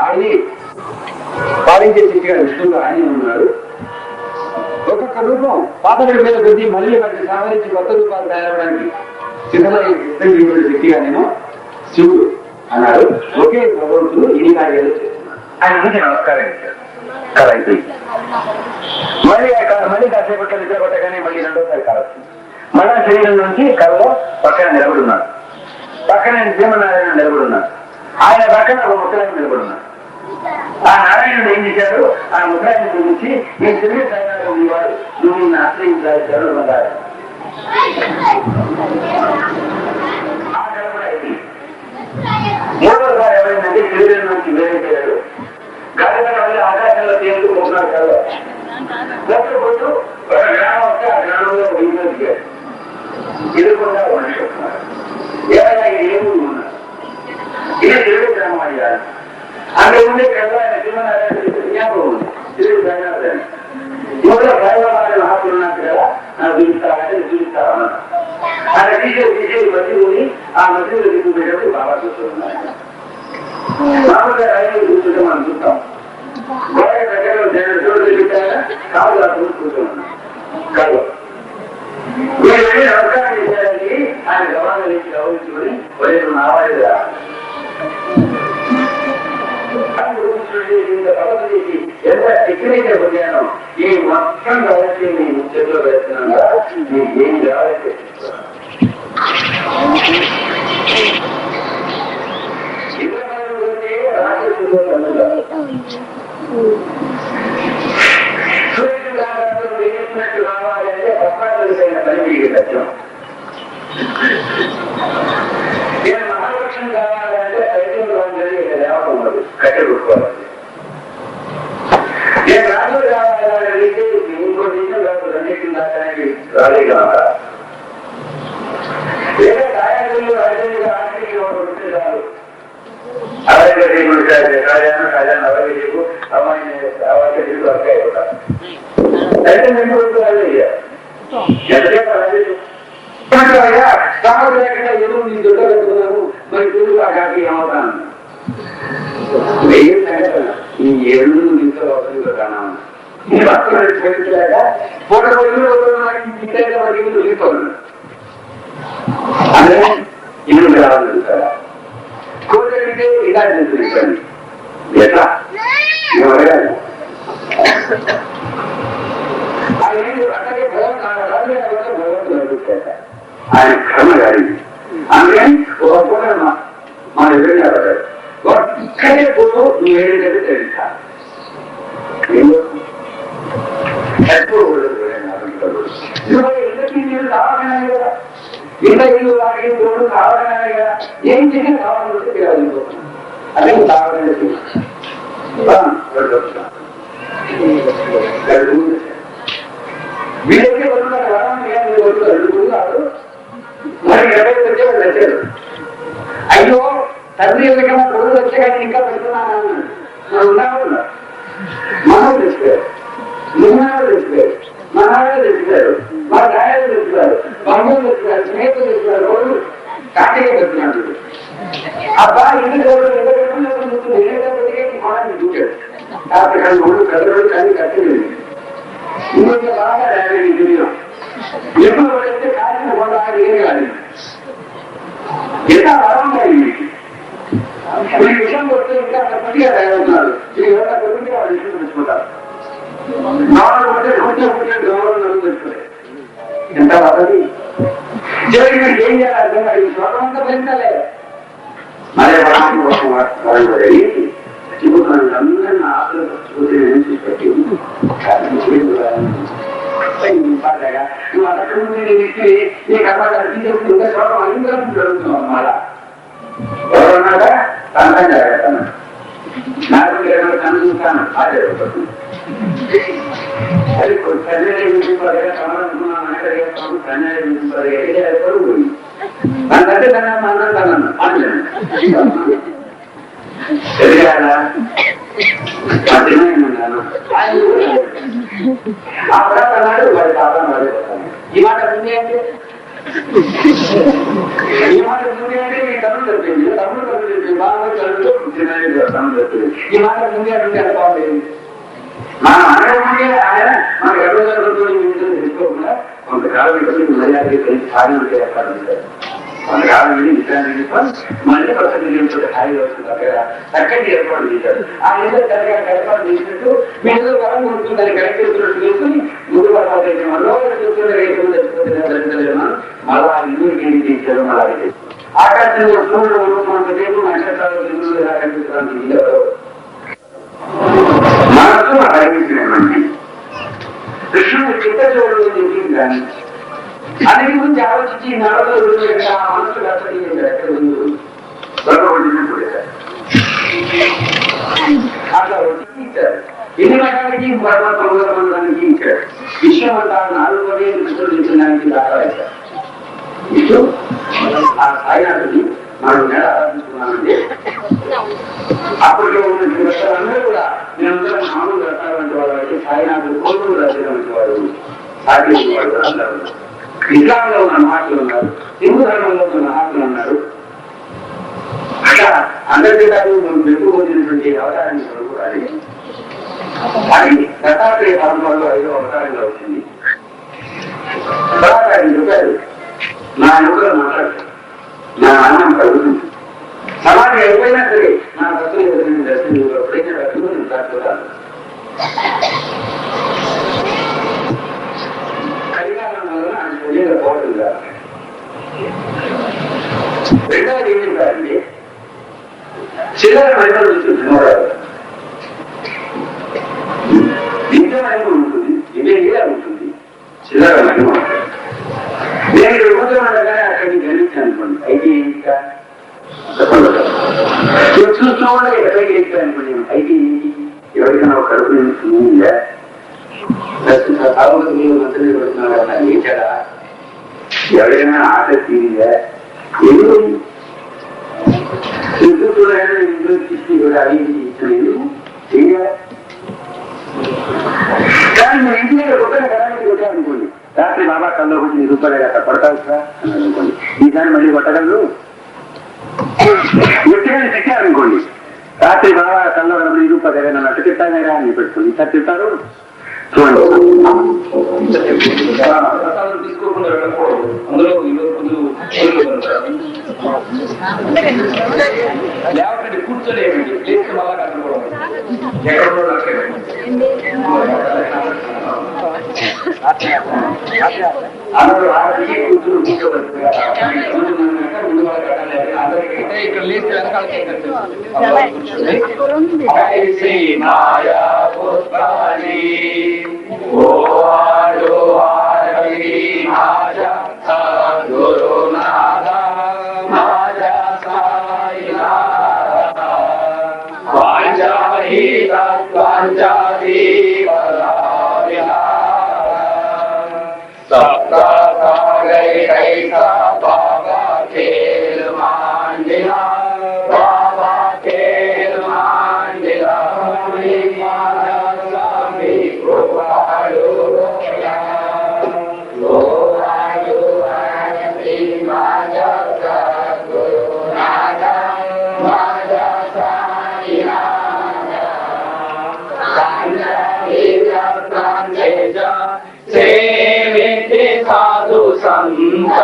ఆయన పాలించే శక్తిగా విష్ణువుగా ఆయన ఉన్నాడు ఒక్కొక్క రూపం పాతగడి మీద కొద్ది మళ్ళీ వాటిని సంహరించి కొత్త రూపాలు తయారవడానికి సిద్ధమై యుద్ధం శక్తిగానేమో శివుడు అన్నాడు. ఒకే భగవంతుడు ఇన్ని కార్యాలు చేస్తున్నాడు. ఆయన నమస్కారం కళ అయిపోయింది. మళ్ళీ మళ్ళీ కాసేపు నిద్ర కొట్టగానే మళ్ళీ రెండోసారి కళ వచ్చింది. మళ్ళా శరీరం నుంచి కళలో పక్కన నిలబడి ఉన్నాడు. పక్కన భీమనారాయణ నిలబడి ఉన్నాడు. ఆయన పక్కన ఒక ముసలాయన నిలబడి ఉన్నాడు. ఆ నారాయణుడు ఏం చేశాడు? ఆ ముద్రాన్ని గురించి ఈ తెలివి సైనాలు ఉండేవాడు నువ్వు నిన్ను ఆశ్రయించాలి శరణు పొందాలి ఆ మూడోసారి ఎవరైందంటే శరీరం నుంచి వేరేసాడు గాలిలో వల్ల ఆకాశంలో తేలుతూ పోతున్నాడు కదా పోతూ ఒక గ్రామం వస్తే ఆ గ్రామంలో వెయ్యి మనిషి వస్తున్నారు ఏమైనా ఇది ఏ ఊరు ఉన్నారు ఇది తెలుగు గ్రామం అయ్యారు నాకు చూపిస్తారంటే చూపిస్తారా అన్నారు. ఆయన తీసేది తీసేది మధ్యలోని ఆ మధ్యలో తీసుకునేటప్పుడు బాగా చూస్తున్నారు మామూలుగా రైలు కూర్చుంటే మనం చూస్తాం. గోడ దగ్గర జనం చూడు చూపించారా కాదు అలా కూర్చుంటున్నాం కాదు మీరు వెళ్ళి నమస్కారం చేశారండి ఆయన గౌరవం ఇచ్చి గౌరవించుకుని ఒరే నువ్వు నావాడు రా ఎంత టెక్నిక్ పొందాను ఈ మొత్తం కావాల్సి మీ చేతిలో పెడుతున్నాను మీకు ఏం కావాలి సూర్యుడు కావాలి అంటే పద్మాకృతైన పని మీకు సత్యం కట్టె కొట్టుకోవాలి నేను రాజు కావాలంటే ఇంకో నిజం కాదు రెండింటిని దాటానికి రాజే కావాలా లేదా గాయాలు అర్జెంట్గా ఆర్థిక ఉంటే చాలు అలాగే దేవుడు రాజాను రాజాను అలాగే చెప్పు అమ్మాయిని అలాగే చెప్పు అక్క అయిపోతాను అయితే నేను కొడుకురాలు అయ్యా ఎంతసేపు అలాగే చెప్పు సామర్థ్యంగా ఎదురు ఈ ఏళ్ళు ఇంట్లో అవసరం కానా ఈ భక్తులు చరిత్రలేక పూట రోజులు ఇల్లు వెళ్ళిపోతున్నాడు అందుకని ఇల్లు రావాలి కదా కోరికైతే ఇలా తెలుసు ఎట్లా నేను అడగాలి ఆయన అట్లాగే భగవంతుడు భగవంతుడు అడుగుతాడు ఆయన కర్మ గారి అందుకని ఒక పూట మా- మా ఎదురుగా పడ్డాడు ఒక్కడే పోదు నువ్వు ఏదైతే తెలుసా ఎప్పుడు ఇంతకీ మీరు కావాలనే కదా ఇంత ఇల్లు వాడికి రోడ్డు కావాలనే కదా ఏం చేసి కావాలంటే తెలియాలి అదే కావాలని వీళ్ళకి వస్తున్నారు వరాన్ని మీరు వస్తున్నారు అడుగుతున్నారు మరి ఇరవై వచ్చే వాళ్ళు వచ్చారు అయ్యో తండ్రి ఎవరికైనా కొడుకు వచ్చే కానీ ఇంకా పెడుతున్నాను అన్నాడు మరి ఉన్నాడు మనం తెచ్చుకోరు నువ్వు తెచ్చుకోరు మనవాళ్ళు తెచ్చుకోరు మా గాయాలు తెచ్చుకోరు బంధువులు తెచ్చుకోరు స్నేహితులు తెచ్చుకోరు రోజు కాటిగా పెడుతున్నాడు అబ్బా ఇంటి దేవుడు ఎంత పెట్టుకున్నప్పుడు నేనేటప్పటికే కూడా చూడాడు కాబట్టి కానీ మూడు కదలు కానీ కట్టలేదు ఇంకొక బాగా డ్రైవింగ్ ఇంజనీర్ ఎప్పుడు పడితే కాసిన కూడా ఏం కాదు ఎంత బలంగా ఇది ఈ విషయం వస్తే ఇంకా అంత పట్టిగా తయారవుతున్నారు ఈ విధంగా కొద్దిగా వాళ్ళు ఇష్టం తెచ్చుకుంటారు నాలుగు పట్టే కొంచెం కొంచెం గౌరవం తెచ్చుకోలేదు ఎంత వదది చివరికి మీరు ఏం చేయాలి అర్థం కాదు ఈ శ్లోకం అంతా పెంచాలి మరే వరాన్ని కోసం వాళ్ళు రెడీ చెబుతున్నాను అందరిని ఆశలు పట్టుకుంటే నేను చూసి పాడగా నువ్వు అక్కడ నేను ఇచ్చి నీ కర్మగారికి చెప్తే ఇంకా శ్లోకం అందరం జరుగుతున్నాం అన్నమాట ఎవరన్నాగా ತಂತಂಗ ಹೇಳ್ತಾನೆ ನಾಲ್ಕು ಗಿಡಗಳು ತಂದು ಆದರೆ ಅಲ್ಲಿ ಕನ್ನಡ ಹಿಂದಿನ ಸಮಾರಂಭ ಮನೆಗಳಿಗೆ ತಂದು ಕನ್ನಡ ಹಿಂದಿನ ಬರುವುದು ನಾನು ತಂದೆ ತನ್ನ ಮನ್ನ ತನ್ನ ಆನ್ಲೈನ್ ಸರಿಯಾದ ಆ ಪ್ರಕಾರ ಮಾಡಿ ಇವಾಗ ಮುಂದೆ ಒಂದು ಕಾಲ ಮರ್ಯಾದೆ ಕಾರ್ಯ మన గర్భంతో తెలుసుకోకుండా మళ్ళీ ప్రసన్న హాయిగా చక్కటి ఏర్పాటు చేశారు. ఆ ఏదో ఏర్పాటు చేసినట్టు మీ వరం ఉంటుందని చేసుకుని ముందు పడతాయి మళ్ళా ఇల్లు చేశారు. ఆకాశంలో సూర్యుడు నక్షత్రాలు అన్నిటి గురించి ఆలోచించి నడవలు మనసు కష్టపడి ఎక్కడ ఉంది. అట్లా ఎన్ని రకాలకి పరమాత్మకి ఇచ్చారు విషయం అంతా నాలుగు పదే ఆ సాయినాథుని మనం నెల ఆరాధిస్తున్నామంటే అప్పట్లో ఉన్న వ్యక్తులందరూ కూడా మేమందరం మామూలు రకాలంటే వాడు అయితే సాయినాథుడు కోరుకు రాసేటువంటి వాడు సాటి అందరూ ఇస్లాంలో ఉన్న మహాత్ములు ఉన్నారు హిందూ ధర్మంలో ఉన్న మహాత్ములు ఉన్నారు అట్లా అందరికీ మనం పెట్టుకోబోతున్నటువంటి అవతారాన్ని చదువుకోవాలి అది దత్తాత్రేయ పరంపరలో ఐదో అవతారంగా వచ్చింది. తర్వాత ఆయన చెప్పారు నా ఎవరిలో మాట్లాడతారు. నా అన్నం కలుగుతుంది. సమాజం అయిపోయినా సరే నా రెండవది ఏం చెప్పారంటే చిల్లర మహిళలు చూసి ధన్యవాదాలు నిజం మహిమ ఉంటుంది నిజంగా ఉంటుంది చిల్లర మహిమ ఉంటుంది. నేను ఇక్కడ కూర్చొని ఉండగానే అక్కడికి గెలిచాను అనుకోండి అయితే ఇంకా నేను చూస్తూ ఉండగా ఎక్కడికి గెలిచాను అనుకోండి అయితే ఏంటి? ఎవరికైనా ఒక కడుపు ఉందా సాగుతూ మీరు మంత్రులు పెడుతున్నారు కదా ఏంటడా ఎవరైనా ఆట తీరిందా ఎందుకు ఇంట్లో కానీ మీరు ఇంటి దగ్గర కొట్టని కొట్టారనుకోండి రాత్రి బాబా కల్లో వచ్చి నీ రూపాయలు అక్కడ పడతావు సార్ అన్నాడు అనుకోండి ఈసారి మళ్ళీ కొట్టగలరు ఎట్టుగా తిట్టారనుకోండి రాత్రి బాబా కల్లో కనబడి ఈ తిట్టానేరా అని పెట్టుకోండి ఈసారి తిట్టారు చూడండి. ప్రసాదం తీసుకోకుండా వెళ్ళకూడదు అందులో ఈరోజు కూర్చోలేమండి లేచి మళ్ళా కట్టుకోవడం ఎక్కడ అయితే ఇక్కడ లేచి వెనకాలకి ఐసి మాయా పుష్పాని ఓవాడు ఆరవి మాజ గురునాథ మాజ సాయినాథ వాంఛాహి సేవితి సాధు సంత